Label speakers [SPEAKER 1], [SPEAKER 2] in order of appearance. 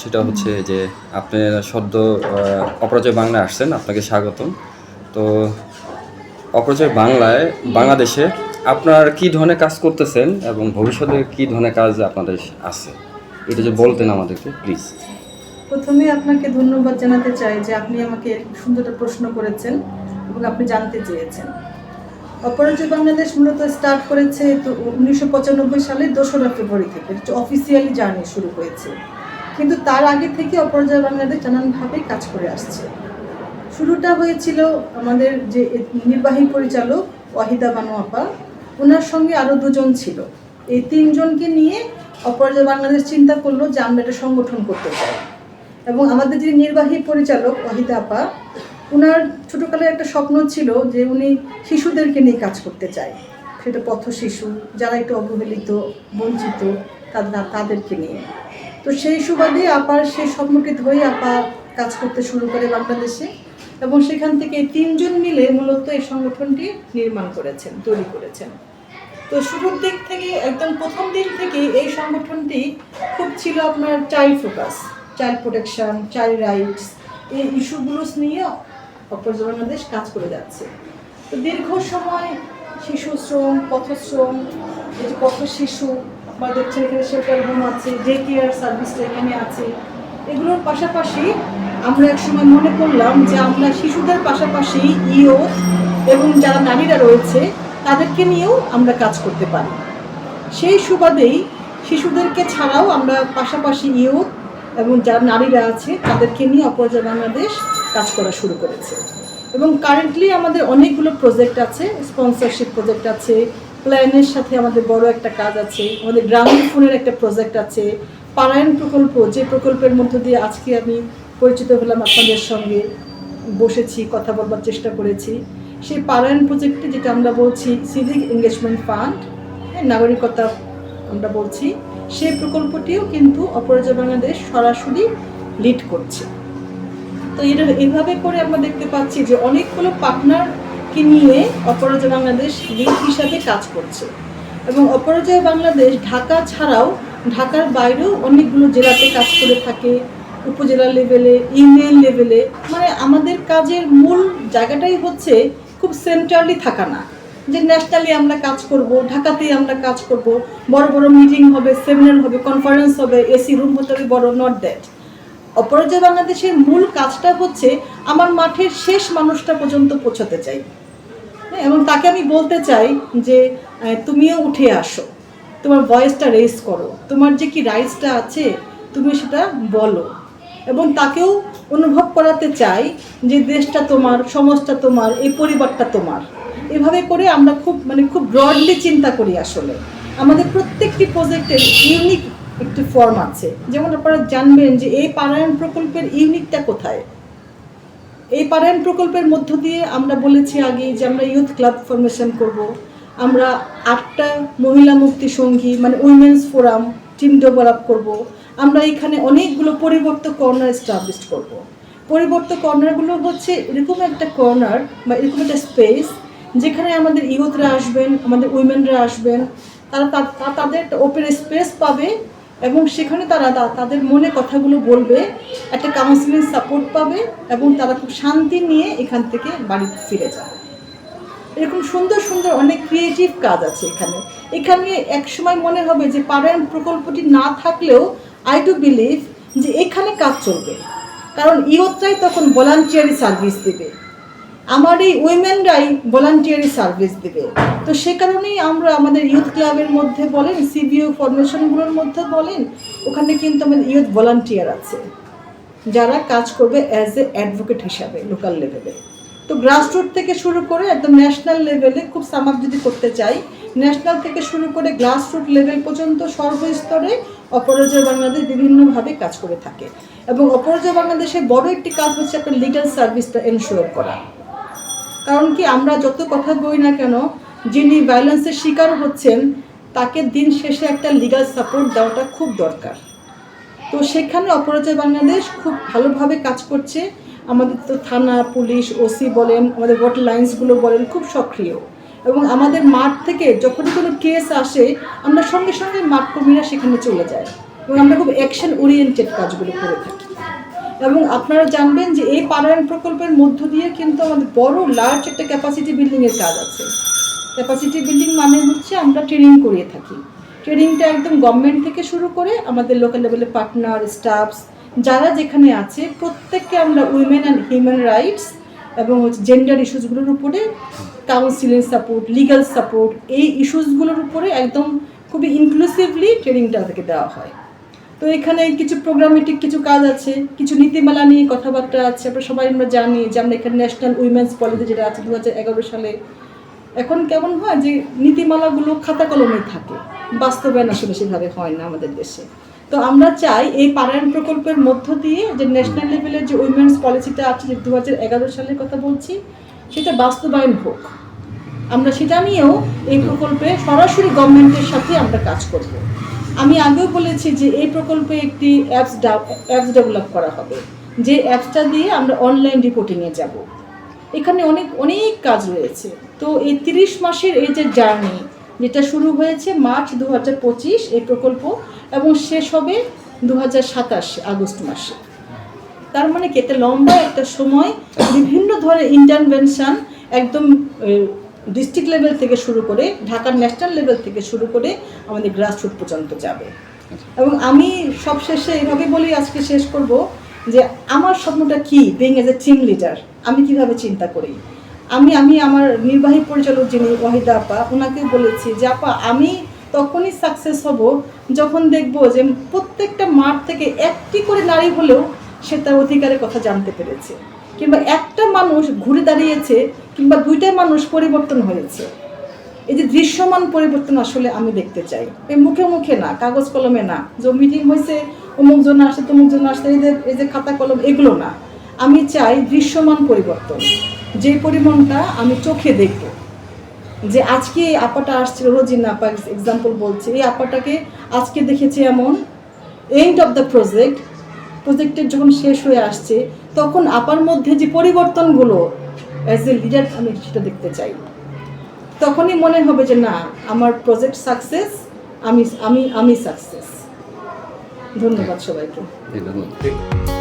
[SPEAKER 1] সেটা হচ্ছে যে আপনি সদ্য অপরাজয় বাংলায় আসছেন, আপনাকে স্বাগতম। তো অপরাজয় বাংলায়, বাংলাদেশে আপনার কি ধরনের কাজ করতেছেন এবং ভবিষ্যতে কি ধরনের কাজ আপনাদের আছে? এটা যে বলতেন আমাদেরকে প্লিজ
[SPEAKER 2] প্রথমে আপনাকে ধন্যবাদ জানাতে চাই যে আপনি আমাকে সুন্দর প্রশ্ন করেছেন এবং আপনি জানতে চেয়েছেন। অপরাজয় বাংলাদেশ মূলত স্টার্ট করেছে তো উনিশশো সালের দোসরা ফেব্রুয়ারি থেকে। অফিসিয়ালি জার্নি শুরু হয়েছে। কিন্তু তার আগে থেকে অপরাজয় বাংলাদেশ নানানভাবে কাজ করে আসছে। শুরুটা হয়েছিল আমাদের যে নির্বাহী পরিচালক ওয়াহিদা বানু আপা ওনার সঙ্গে আরও দুজন ছিল। এই তিনজনকে নিয়ে অপরাজয় বাংলাদেশ চিন্তা করল যে আমরা এটা সংগঠন করতে চাই। এবং আমাদের যে নির্বাহী পরিচালক ওয়াহিদা আপা ওনার ছোটোকালে একটা স্বপ্ন ছিল যে উনি শিশুদেরকে নিয়ে কাজ করতে চায়। সেটা পথ শিশু যারা একটু অবহেলিত, বঞ্চিত, তাদের তাদেরকে নিয়ে। তো সেই সুবাদে আপার সেই স্বপ্নকে ধরে আপা কাজ করতে শুরু করে বাংলাদেশে এবং সেখান থেকে তিনজন মিলে মূলত এই সংগঠনটি নির্মাণ করেছেন, তৈরি করেছেন। তো শুরুর দিক থেকে, একদম প্রথম দিন থেকে এই সংগঠনটি খুব ছিল আপনার child focus, child protection, child rights, এই ইস্যুগুলো নিয়ে অপরাজয় বাংলাদেশ কাজ করে যাচ্ছে। তো দীর্ঘ সময় শিশু শ্রম পথশ্রম, এই যে পথ শিশু আপনারা দেখছেন শেল্টার হোম আছে ডে কেয়ার সার্ভিসটা এখানে আছে। এগুলোর পাশাপাশি আমরা এক সময় মনে করলাম যে আমরা শিশুদের পাশাপাশি ইও এবং যারা নারীরা রয়েছে, তাদেরকে নিয়েও আমরা কাজ করতে পারি। সেই সুবাদেই শিশুদেরকে ছাড়াও আমরা পাশাপাশি ইউথ এবং যারা নারীরা আছে, তাদেরকে নিয়ে অপরাজয় বাংলাদেশ কাজ করা শুরু করেছে। এবং কারেন্টলি আমাদের অনেকগুলো প্রজেক্ট আছে স্পন্সরশিপ প্রজেক্ট আছে প্ল্যানের সাথে আমাদের বড় একটা কাজ আছে, আমাদের গ্রামীণ ফোনের একটা প্রজেক্ট আছে। পারায়ণ প্রকল্প, যে প্রকল্পের মধ্য দিয়ে আজকে আমি পরিচিত হলাম আপনাদের সঙ্গে, বসেছি, কথা বলবার চেষ্টা করেছি। সেই পারায়ণ প্রজেক্টে যেটা আমরা বলছি সিভিক এঙ্গেজমেন্ট ফান্ড নাগরিকতা আমরা বলছি, সেই প্রকল্পটিও কিন্তু অপরাজয় বাংলাদেশ সরাসরি লিড করছে। তো এটা এইভাবে করে আমরা দেখতে পাচ্ছি যে অনেকগুলো পার্টনারকে নিয়ে অপরাজয় বাংলাদেশ লিড হিসাবে কাজ করছে। এবং অপরাজয় বাংলাদেশ ঢাকা ছাড়াও ঢাকার বাইরেও অনেকগুলো জেলাতে কাজ করে থাকে। উপজেলা লেভেলে, ইউনিয়ন লেভেলে মানে আমাদের কাজের মূল জায়গাটাই হচ্ছে খুব সেন্ট্রালি থাকা না। যে ন্যাশনালি আমরা কাজ করব, ঢাকাতেই আমরা কাজ করব, বড় বড় মিটিং হবে সেমিনার হবে কনফারেন্স হবে এসি রুম হতে হবে, বড় নট দ্যাট অপরাজয় বাংলাদেশের মূল কাজটা হচ্ছে আমার মাঠের শেষ মানুষটা পর্যন্ত পৌঁছাতে চাই। এবং তাকে আমি বলতে চাই যে তুমিও উঠে আসো। তোমার ভয়েসটা রেজ করো। তোমার যে কি রাইটসটা আছে, তুমি সেটা বলো। এবং তাকেও অনুভব করাতে চাই যে, দেশটা তোমার, সমাজটা তোমার, এই পরিবারটা তোমার। এভাবে করে আমরা খুব মানে খুব ব্রডলি চিন্তা করি আসলে। আমাদের প্রত্যেকটি প্রজেক্টের ইউনিক একটি ফর্ম আছে। যেমন আপনারা জানবেন যে, এই পারায়ণ প্রকল্পের ইউনিকটা কোথায়? এই পারায়ণ প্রকল্পের মধ্য দিয়ে আমরা বলেছি আগে যে আমরা ইউথ ক্লাব ফরমেশন করব। আমরা আটটা মহিলা মুক্তি সঙ্গী মানে উইমেন্স ফোরাম টিম ডেভেলপ করব। আমরা এখানে অনেকগুলো পরিবর্তন কর্নার এস্টাবলিশ করব। পরিবর্ত কর্নারগুলো হচ্ছে এরকম একটা কর্নার বা এরকম একটা স্পেস যেখানে আমাদের ইউথরা আসবেন, আমাদের উইমেনরা আসবেন। তারা তাদের ওপেন স্পেস পাবে এবং সেখানে তারা তাদের মনে কথাগুলো বলবে, একটা কাউন্সিলিং সাপোর্ট পাবে এবং তারা খুব শান্তি নিয়ে এখান থেকে বাড়ি ফিরে যাবে। এরকম সুন্দর সুন্দর অনেক ক্রিয়েটিভ কাজ আছে এখানে। এখানে একসময় মনে হবে যে পারায়ণ প্রকল্পটি না থাকলেও আই ডু বিলিভ যে এখানে কাজ চলবে। কারণ ইয়তরাই তখন ভলান্টিয়ারি সার্ভিস দেবে। আমার এই উইমেনরাই ভলান্টিয়ারি সার্ভিস দেবে। তো সে কারণেই আমরা আমাদের ইউথ ক্লাবের মধ্যে বলেন সিবিও ফরমেশনগুলোর মধ্যে বলেন, ওখানে কিন্তু আমাদের ইউথ ভলান্টিয়ার আছে, যারা কাজ করবে অ্যাজ এ অ্যাডভোকেট হিসাবে লোকাল লেভেলে তো গ্রাসরুট থেকে শুরু করে একদম ন্যাশনাল লেভেলে খুব সামাপ যদি করতে চাই ন্যাশনাল থেকে শুরু করে গ্রাসরুট লেভেল পর্যন্ত সর্বস্তরে অপরাজয় বাংলাদেশ বিভিন্নভাবে কাজ করে থাকে। এবং অপরাজয় বাংলাদেশের বড় একটি কাজ হচ্ছে একটা লিগাল সার্ভিসটা এনশোর করা। কারণ কি আমরা যত কথা বলি না কেন, যিনি ভায়োলেন্সের শিকার হচ্ছেন, তাকে দিন শেষে একটা লিগাল সাপোর্ট দেওয়াটা খুব দরকার। তো সেখানে অপরাজয় বাংলাদেশ খুব ভালোভাবে কাজ করছে। আমাদের তো থানা, পুলিশ ওসি বলেন, আমাদের ওয়াটার লাইন্সগুলো বলেন, খুব সক্রিয়। এবং আমাদের মাঠ থেকে যখনই কোনো কেস আসে, আমরা সঙ্গে সঙ্গে মাঠ কর্মীরা সেখানে চলে যায়। এবং আমরা খুব অ্যাকশন ওরিয়েন্টেড কাজগুলো করে থাকি। এবং আপনারা জানবেন যে এই পারায়ণ প্রকল্পের মধ্য দিয়ে কিন্তু আমাদের বড় লার্জ একটা ক্যাপাসিটি বিল্ডিংয়ের কাজ আছে। ক্যাপাসিটি বিল্ডিং মানে হচ্ছে আমরা ট্রেনিং করিয়ে থাকি। ট্রেনিংটা একদম গভর্নমেন্ট থেকে শুরু করে আমাদের লোকাল লেভেলে পার্টনার স্টাফস যারা যেখানে আছে, প্রত্যেককে আমরা উইমেন অ্যান্ড হিউম্যান রাইটস এবং হচ্ছে জেন্ডার ইস্যুসগুলোর উপরে কাউন্সিলিং সাপোর্ট লিগাল সাপোর্ট এই ইস্যুসগুলোর উপরে একদম খুবই ইনক্লুসিভলি ট্রেনিংটা তাদেরকে দেওয়া হয়। তো এখানে কিছু প্রোগ্রামেটিক কিছু কাজ আছে, কিছু নীতিমালা নিয়ে কথাবার্তা আছে, আমরা সবাই আমরা জানি যে আমরা এখানে ন্যাশনাল উইমেন্স পলিসি যেটা আছে দু হাজার এগারো সালে। এখন কেমন হয় যে নীতিমালাগুলো খাতা কলমে থাকে, বাস্তবায়ন আসলে সেভাবে হয় না আমাদের দেশে। তো আমরা চাই এই পারায়ণ প্রকল্পের মধ্য দিয়ে যে ন্যাশনাল লেভেলের যে উইমেন্স পলিসিটা আছে যে দু হাজার এগারো সালের কথা বলছি, সেটা বাস্তবায়ন হোক। আমরা সেটা নিয়েও এই প্রকল্পে সরাসরি গভর্নমেন্টের সাথে আমরা কাজ করব। আমি আগেও বলেছি যে এই প্রকল্পে একটি অ্যাপস অ্যাপস ডেভেলপ করা হবে, যে অ্যাপসটা দিয়ে আমরা অনলাইন রিপোর্টিংয়ে যাব। এখানে অনেক অনেক কাজ রয়েছে। তো এই তিরিশ মাসের এই যে জার্নি যেটা শুরু হয়েছে মার্চ দু পঁচিশ এই প্রকল্প, এবং শেষ হবে দু সাতাশ আগস্ট মাসে। তার মানে কি, একটা লম্বা একটা সময়, বিভিন্ন ধরনের ইন্টারভেনশন একদম ডিস্ট্রিক্ট লেভেল থেকে শুরু করে ঢাকার ন্যাশনাল লেভেল থেকে শুরু করে আমাদের গ্রাসরুট পর্যন্ত যাবে। এবং আমি সবশেষে এইভাবে বলি আজকে শেষ করব যে আমার স্বপ্নটা কি being as a team leader আমি কীভাবে চিন্তা করি? আমি আমি আমার নির্বাহী পরিচালক যিনি ওয়াহিদা আপা ওনাকে বলেছি যে, আপা, আমি তখনই সাকসেস হব যখন দেখব যে প্রত্যেকটা মাঠ থেকে একটি করে নারী হলেও সে তার অধিকারের কথা জানতে পেরেছে। কিংবা একটা মানুষ ঘুরে দাঁড়িয়েছে কিংবা দুইটা মানুষ পরিবর্তন হয়েছে। এই যে দৃশ্যমান পরিবর্তন আসলে আমি দেখতে চাই। এই মুখে মুখে না, কাগজ কলমে না। যে মিটিং হয়েছে, অমুক জন আসছে তমুক জন আসছে এই যে এই যে খাতা কলম, এগুলো না। আমি চাই দৃশ্যমান পরিবর্তন। যে পরিমাণটা আমি চোখে দেখব। যে আজকে এই আপাটা আসছিল, রোজিনা আপা এক্সাম্পল বলছে, এই আপাটাকে আজকে দেখেছি এমন এন্ড অফ দ্য প্রজেক্ট প্রজেক্টের যখন শেষ হয়ে আসছে, তখন আপার মধ্যে যে পরিবর্তনগুলো অ্যাজ এ লিডার আমি সেটা দেখতে চাই। তখনই মনে হবে যে না আমার প্রজেক্ট সাকসেস আমি আমি আমি সাকসেস ধন্যবাদ সবাইকে।
[SPEAKER 1] ধন্যবাদ।